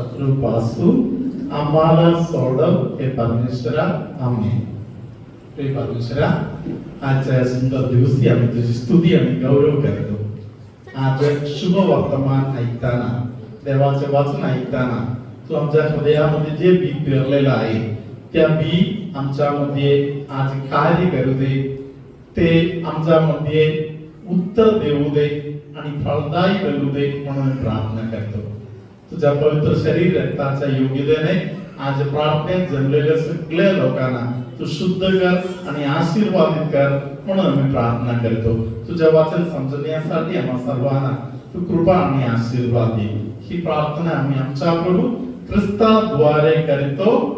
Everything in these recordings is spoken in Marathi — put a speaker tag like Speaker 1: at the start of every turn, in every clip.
Speaker 1: शत्रूपासून आम्हाला सोडव हे परमेश्वरा आम्ही. हे परमेश्वरा आजच्या या सुंदर दिवशी आम्ही तुझी स्तुती आणि गौरव करतो आज शुभ वर्तमान ऐकताना देवाचे वाचन ऐकताना तू आमच्या हृदयामध्ये जे बी पेरलेलं आहे त्या बी आमच्यामध्ये आज कार्य करू दे. ते आमच्यामध्ये उत्तर देऊ दे आणि फळदायी करू दे म्हणून प्रार्थना करतो. तुझ्या पवित्र शरीर रक्ताच्या योग्यतेने आज प्रार्थनेत जमलेल्या सगळ्या लोकांना तू शुद्ध कर आणि आशीर्वादित कर म्हणून मी प्रार्थना करतो. तुझ्या वाचन समजण्यासाठी आम्हा सर्वांना तू कृपा आणि आशीर्वाद दे. ही प्रार्थना आम्ही आमच्या प्रभू ख्रिस्ताद्वारे करतो.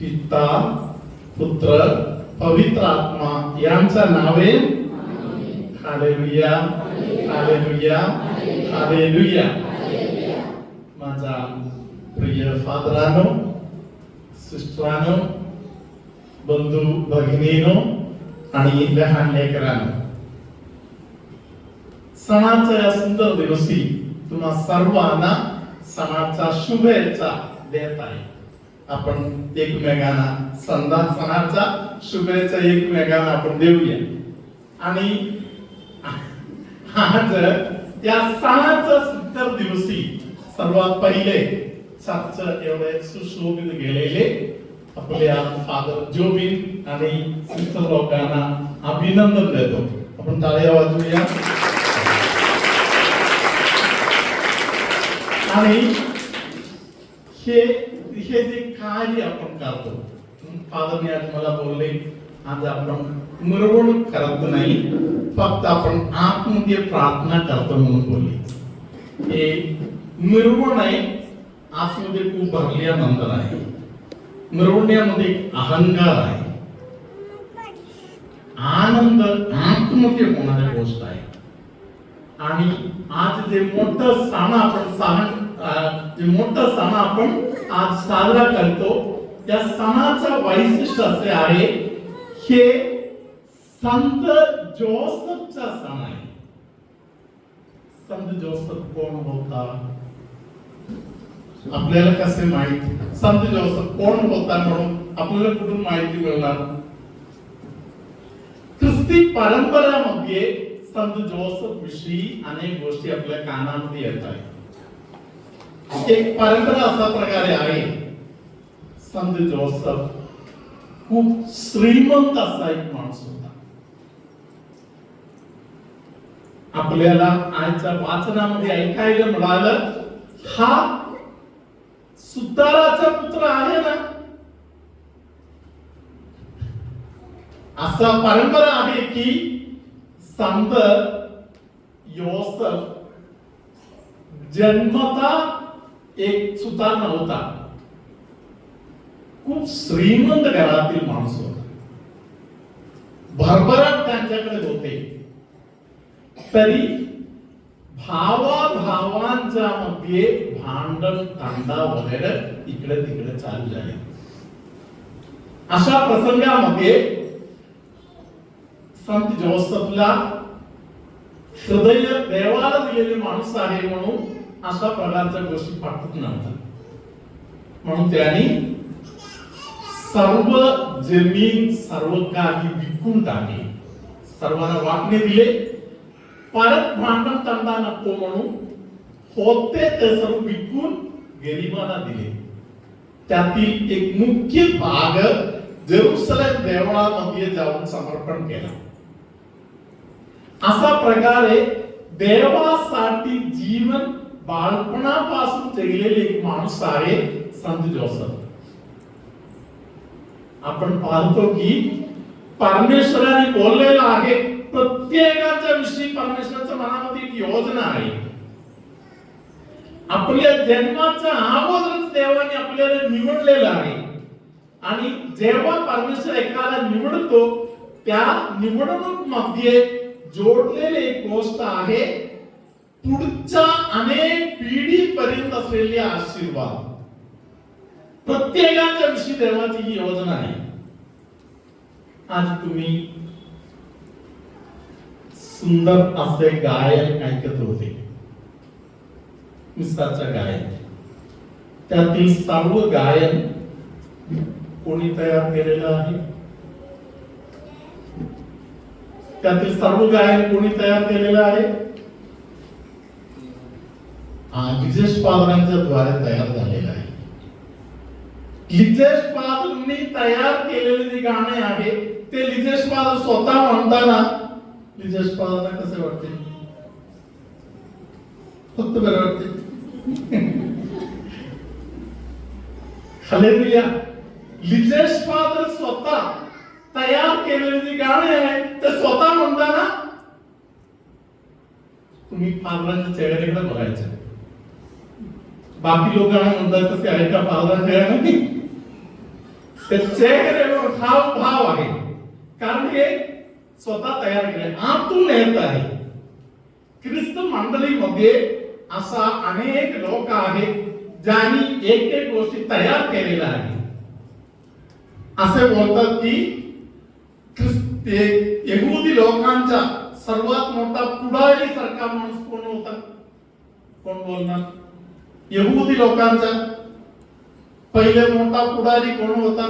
Speaker 1: पिता पुत्र पवित्र आत्मा यांच्या नावे. हालेलुया. हालेलुया. हालेलुया माझा प्रिय फादरानो सिस्टरानो बंधू भगिनीनो आणि लहान लेकरानो सणाच्या या सुंदर दिवशी तुम्हा सर्वांना सणाच्या शुभेच्छा देत आहे. आपण एकमेकांना संधा सणाच्या शुभेच्छा एकमेकांना आपण देऊया. आणि आज या सणाच्या सत्तर दिवशी सर्वात पहिले सातच एवढे सुशोभित गेलेले आपल्या फादर जोबिन आणि सिस्टर लोकांना अभिनंदन देतो. आपण टाळ्या वाजवूया. आणि हे हे जे कार्य आपण करतो फादरने आज मला बोलले आज आपण मिरवणूक करत नाही फक्त आपण आतमध्ये प्रार्थना करतो म्हणून बोलले. हे मिरवण आहे आतमध्ये खूप भरल्यानंतर आहे. मिरवण्यामध्ये अहंकार आहे. आनंद आतमध्ये होणारी गोष्ट आहे. आणि आज जे मोठं सण आपण सण जे मोठं सण आपण आज साजरा करतो त्या सणाचं वैशिष्ट्य असे आहे हे संत जोसफचा सण आहे. संत जोसफ कोण होता? आपल्याला कसे माहीत? संत जोसफ कोण होता म्हणून आपल्याला कुठून माहिती मिळणार? ख्रिस्ती परंपरामध्ये संत जोसफ विषयी अनेक गोष्टी आपल्या कानामध्ये येत आहेत. एक परंपरा असा प्रकारे आहे. संत जोसफ खूप श्रीमंत असा एक माणूस होता. आपल्याला आजच्या वाचनामध्ये ऐकायला मिळालं हा सुताराचा पुत्र आहे ना? असा परंपरा आहे की संत योसफ जन्मता एक सुतार नव्हता. खूप श्रीमंत घरातील माणूस होता. भरभराट त्यांच्याकडे होते. तरी भावा भावांच्या मध्ये भांडण तांडा वगैरे इकडे तिकडे चालू झाले. अशा प्रसंगामध्ये संत जोसफला हृदय देवाला दिलेले माणूस आहे म्हणून अशा प्रकारच्या गोष्टी पाठवत नव्हत्या म्हणून त्यांनी सर्व जमीन सर्व काही विकून टाकले सर्वांना वाटणे दिले. परत भांडण तंडा नको म्हणून होते ते सर्व विकून गरिबांना दिले. त्यातील एक मुख्य भाग जेरुसलेम देवळामध्ये जाऊन समर्पण केला. असा प्रकारे देवासाठी जीवन बाळपणापासून जगलेले एक माणूस आहे संत जोसफ. आपण पाहतो की परमेश्वराने बोललेलं आहे प्रत्येकाच्या विषयी परमेश्वराच्या मनामध्ये एक योजना आहे. आपल्या जन्माच्या अगोदरच देवाने आपल्याला निवडलेलं आहे. आणि जेव्हा परमेश्वर एकाला निवडतो त्या निवडणूकमध्ये जोडलेली एक गोष्ट आहे पुढच्या अनेक पिढीपर्यंत असलेले आशीर्वाद. प्रत्येकाच्या विषयी देवाची ही योजना आहे. आज तुम्ही सुंदर असे गायन ऐकत होते. मिस्ताचं गायन. त्यातील सर्व गायन कोणी तयार केलेलं आहे? त्यातील सर्व गायन कोणी तयार केलेलं आहे? हा लिजेश पादरांच्या द्वारे तयार झालं. लिजेश पादनी तयार केलेले जे गाणे आहे ते लिजेश पाद स्वतः म्हणताना लिजेश पादांना कसे वाटते? फक्त बरं वाटते. हालेलुया. लिजेश पाद स्वतः तयार केलेले जे गाणे आहे ते स्वतः म्हणताना तुम्ही पादरांच्या चेहऱ्याकडे बघायचं. बाकी लोकांना म्हणतात तसे आहे का फादरांच्या नाही ते चेहऱ्यावर हाव भाव आहे. कारण हे स्वतः तयार केले आतून येत आहे. ख्रिस्त मंडळीमध्ये असा अनेक लोक आहेत ज्यांनी एक एक गोष्टी तयार केलेल्या आहे असे बोलतात की यहुदी लोकांचा सर्वात मोठा पुढारी सारखा माणूस कोण होता? कोण बोलणार? यहुदी लोकांचा. पहिले मोठा पुढारी कोण होता?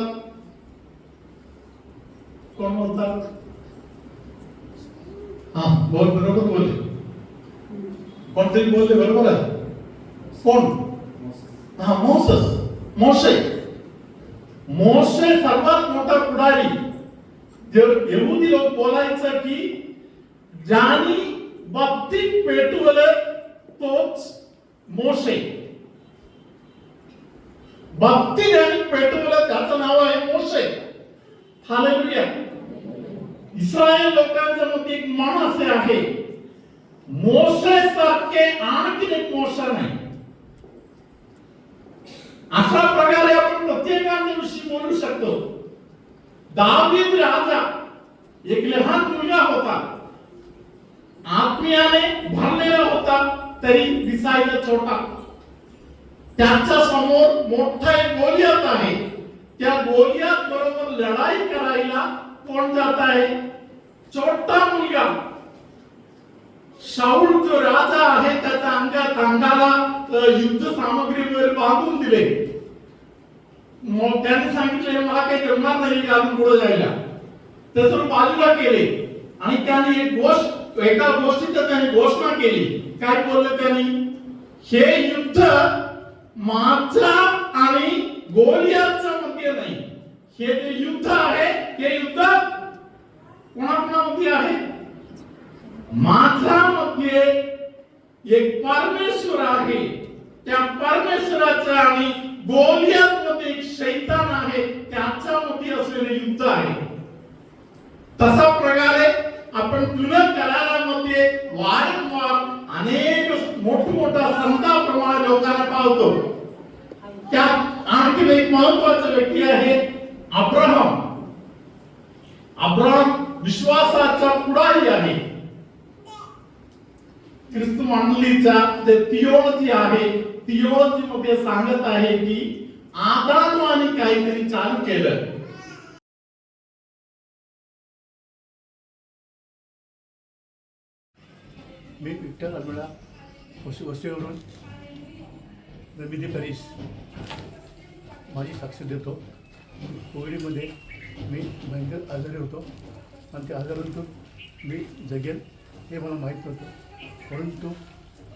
Speaker 1: कोण होता? हा बोल बरोबर बोलले. कोणतरी बोलले बरोबर आहे? कोण? हा मोसस. मोशे. मोशे सर्वात मोठा पुढारी. येऊदी लोक बोलायचं की ज्यानी बाबतीत पेटवलं तोच मोशे. बाबतीत ज्याने पेटवलं त्याचं नाव आहे मोशे. हालेलुया. इस्रायल लोकांच्या मध्ये एक मन असे आहे मोशे सारखे आणखी एक मोशा नाही. अशा प्रकारे आपण प्रत्येकाच्या विषयी बोलू शकतो. दावीद राजा एक लहान मुलगा होता. आत्मीयाने भरलेला होता तरी दिसायला छोटा. त्याच्यासमोर मोठा एक गोलियात आहे. त्या गोलियात बरोबर लढाई करायला कोण जात आहे? छोटा मुलगा. शाऊल जो राजा आहे त्याच्या अंगात अंगाला युद्ध सामग्री वगैरे बांधून दिले. मग त्याने सांगितले मला काही जमणार नाही अजून पुढे जायला. तसं बाजूला केले. आणि त्याने एक गोष्ट एका गोष्टीचा त्याने घोषणा केली. काय बोललं त्याने? हे युद्ध माझा आणि गोलियाचा मध्ये नाही. हे जे युद्ध आहे हे युद्ध कोणाकोणामध्ये आहे? माझ्यामध्ये एक परमेश्वर आहे. त्या परमेश्वराचा आणि गोलियात मध्ये एक शैतान आहे. त्याच्यामध्ये असलेले युद्ध आहे. तसा प्रकारे आपण जुन्या करारामध्ये वारंवार अनेक मोठमोठ्या संताप्रमाणे लोकांना पावतो त्यात आणखी एक महत्त्वाचा व्यक्ती आहे अब्राहम. अब्राहम विश्वासाचा पुढारी आहे. ख्रिस्त मंडलीचा जे थिओलॉजी आहे थिओलॉजी मध्ये सांगत आहे की आदामाने काहीतरी चालू केलं.
Speaker 2: मी विठ्ठल अलमेडा वसु वस्तीवरून रमिदी परीस माझी साक्ष देतो। कोविडमध्ये मी भयंकर आजारी होतो आणि त्या आजारातून मी जगेल हे मला माहीत नव्हतं. परंतु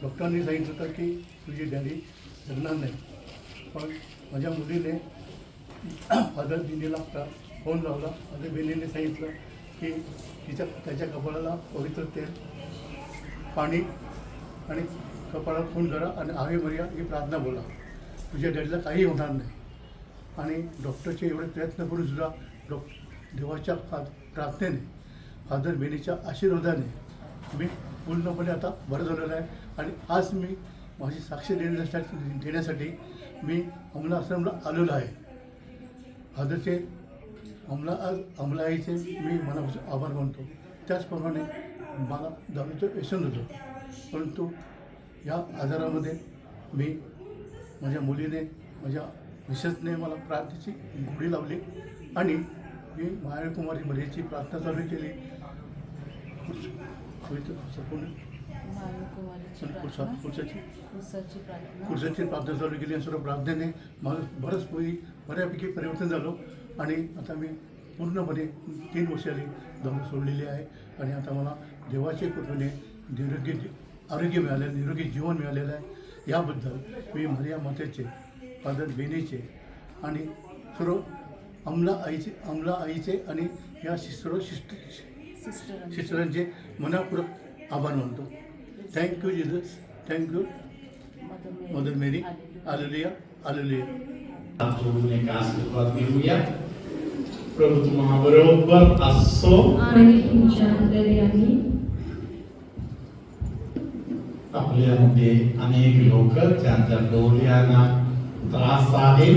Speaker 2: डॉक्टरांनी सांगितलं होतं की तुझी डॅडी जगणार नाही. पण माझ्या मुलीने फादर बिनीला आपला फोन लावला. फादर बिनीने सांगितलं की तिच्या त्याच्या कपाळाला पवित्र तेल पाणी आणि कपाळावर फोन करा आणि आवे मर्या ही प्रार्थना बोला. तुझ्या डॅडीला काही होणार नाही. आणि डॉक्टरचे एवढे प्रयत्न करून सुद्धा डॉक देवाच्या फा प्रार्थनेने फादर बेनीच्या आशीर्वादाने मी पूर्णपणे आता बरं झालेलं आहे. आणि आज मी माझी साक्ष देण्यासाठी देण्यासाठी मी अमला आश्रमला आलेलो आहे. फादरचे अमला अमलाईचे मी मनापासून आभार मानतो. त्याचप्रमाणे मला दारूचं व्यसन होतं. परंतु या आजारामध्ये मी माझ्या मुलीने माझ्या मिसेसने मला प्रार्थनेची गोडी लावली आणि मी मायाकुमारी मरेची प्रार्थना चालू केली. पुढचा
Speaker 3: प्रार्थना
Speaker 2: चालू केली आणि सर्व प्रार्थनेने मला बरंच पोई बऱ्यापैकी परिवर्तन झालं. आणि आता मी पूर्णपणे तीन वर्षांनी दम सोडलेली आहे. आणि आता मला देवाच्या कृपेने निरोगी आरोग्य मिळालेलं निरोगी जीवन मिळालेलं आहे. याबद्दल मी मारिया मातेचे फादर बेनीचे आणि सर्व अमला आईचे अमला आईचे आणि या सर्व शिष्ट
Speaker 3: सिस्टर
Speaker 2: शिष्टरांचे मनापूर्वक आभार मानतो. Thank you Jesus thank you Mother Mary
Speaker 1: hallelujah hallelujah आशीर्वाद प्रभू तुम्हा बरोबर असो.
Speaker 4: आणि तुमच्या आम्ही
Speaker 1: आपल्यामध्ये अनेक लोक त्यांच्या डोळ्यांना त्रास आहे.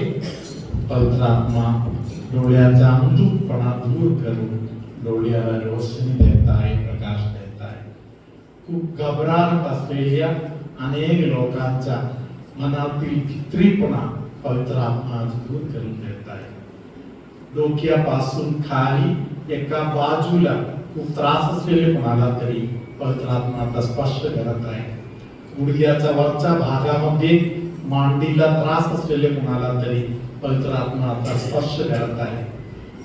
Speaker 1: पवित्रात्मा डोळ्याचा अंधुकपणा दूर करून डोळ्याला रोशनी देत आहे प्रकाश देत आहे. खूप घबराट असलेल्या अनेक लोकांच्या मनातील भित्रीपणा पवित्र आत्मा दूर करून देत आहे. डोक्यापासून खाली एका बाजूला खूप त्रास असलेले कोणाला तरी पवित्र आत्मा आता स्पष्ट करत आहे. गुडघ्याच्या वरच्या भागामध्ये मांडीला त्रास असलेले कोणाला तरी पवित्र आत्मा आता स्पर्श करत आहे.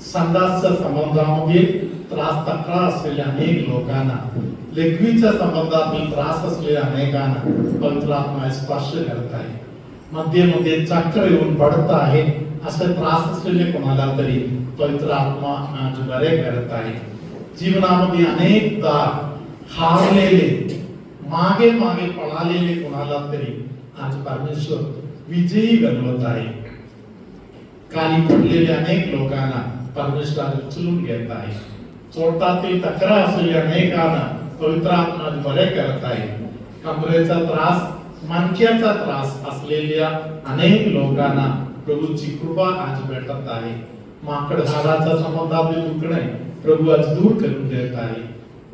Speaker 1: संडासच्या संबंधामध्ये त्रास तक्रार असलेल्या अनेक लोकांना लेखवीच्या संबंधातील त्रास असलेल्या अनेकांना पवित्र आत्मा स्पर्श करत आहे. मध्ये मध्ये चक्र येऊन पडत आहे असे त्रास असलेले कोणाला तरी पवित्र आत्मा आज बरे करत आहे. जीवनामध्ये अनेकदा हारलेले मागे मागे पळालेले कोणाला तरी आज परमेश्वर विजयी बनवत आहे. काली पडलेल्या अनेक लोकांना परमेश्वर उचलून घेत आहे. चोटातील तक्रार असलेल्या अनेकांना पवित्र आत्मा बरे करत आहे. कमरेचा त्रास मानक्याचा त्रास असलेल्या अनेक लोकांना प्रभूची कृपा आज भेटत आहे. माकड झाडाचा संबंधातील दुखणे प्रभू आज दूर करून देत आहे.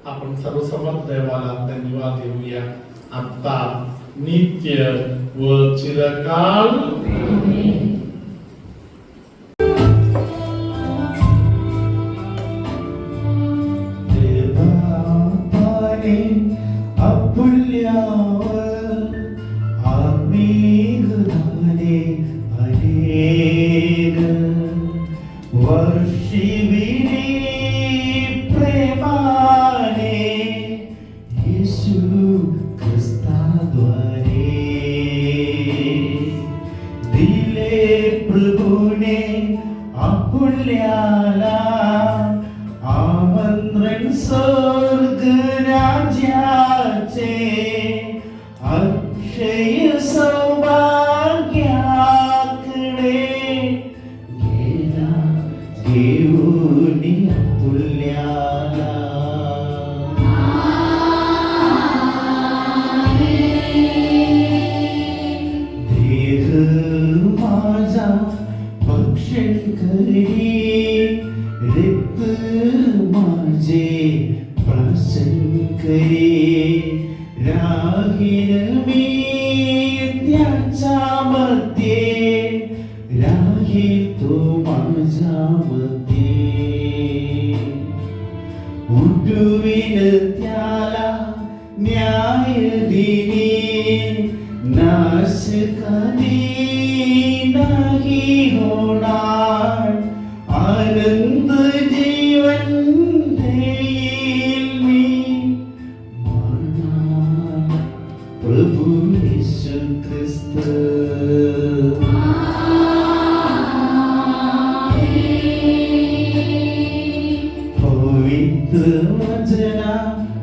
Speaker 1: आपण सर्वसमर्थ देवाला धन्यवाद देऊया. आता नित्य व चिरकाल.
Speaker 5: say राहील तो माझ्या मध्ये उठविन त्याला न्याय दिनी नाश कधी वचना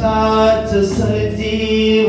Speaker 5: क्रुसाच सजीव